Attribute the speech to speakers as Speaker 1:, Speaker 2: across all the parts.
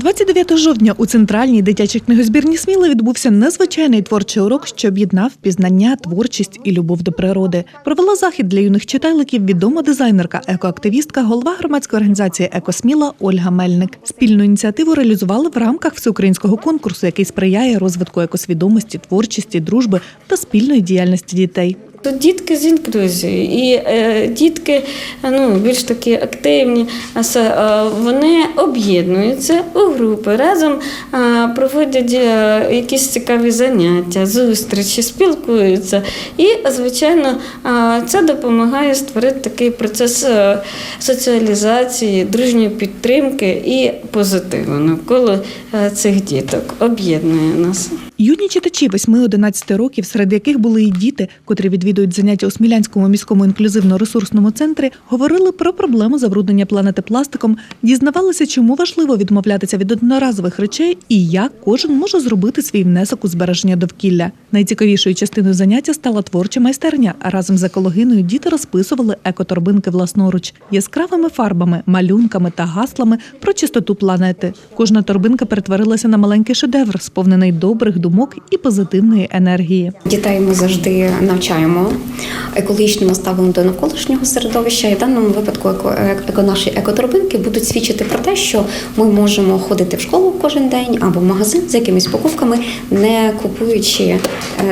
Speaker 1: 29 жовтня у центральній дитячій книгозбірні Сміла відбувся незвичайний творчий урок, що об'єднав пізнання, творчість і любов до природи. Провела захід для юних читайликів відома дизайнерка, екоактивістка, голова громадської організації Екосміла Ольга Мельник. Спільну ініціативу реалізували в рамках всеукраїнського конкурсу, який сприяє розвитку екосвідомості, творчості, дружби та спільної діяльності дітей.
Speaker 2: Тут дітки з інклюзією, і е, дітки ну, більш такі активні, е, вони об'єднуються у групи, разом е, проводять е, якісь цікаві заняття, зустрічі, спілкуються. І, звичайно, е, це допомагає створити такий процес е, соціалізації, дружньої підтримки і позитиву навколо е, цих діток. Об'єднує нас.
Speaker 1: Юні читачі 8-11 років, серед яких були і діти, котрі відвідують заняття у Смілянському міському інклюзивно-ресурсному центрі, говорили про проблему забруднення планети пластиком, дізнавалися, чому важливо відмовлятися від одноразових речей і як кожен може зробити свій внесок у збереження довкілля. Найцікавішою частиною заняття стала творча майстерня. А разом з екологиною діти розписували екоторбинки власноруч яскравими фарбами, малюнками та гаслами про чистоту планети. Кожна торбинка перетворилася на маленький шедевр, сповнений добрих думок і позитивної енергії.
Speaker 3: Дітей ми завжди навчаємо екологічному ставленню до навколишнього середовища. І в даному випадку еко, еко наші екоторбинки будуть свідчити про те, що ми можемо ходити в школу кожен день або в магазин з якимись покупками, не купуючи е,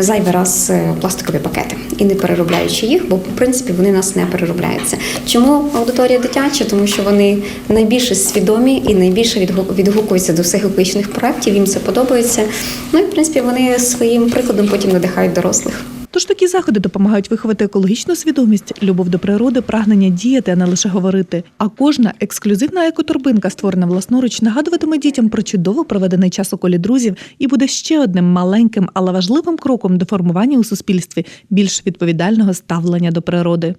Speaker 3: зайвий раз е, пластикові пакети і не переробляючи їх, бо в принципі вони нас не переробляються. Чому аудиторія дитяча? Тому що вони найбільше свідомі і найбільше відгу- відгукуються до всіх екологічних проєктів. Їм це подобається. Ну і в принципі вони своїм прикладом потім надихають дорослих.
Speaker 1: Тож такі заходи допомагають виховати екологічну свідомість, любов до природи, прагнення діяти, а не лише говорити. А кожна ексклюзивна екоторбинка, створена власноруч, нагадуватиме дітям про чудово проведений час у колі друзів і буде ще одним маленьким, але важливим кроком до формування у суспільстві більш відповідального ставлення до природи.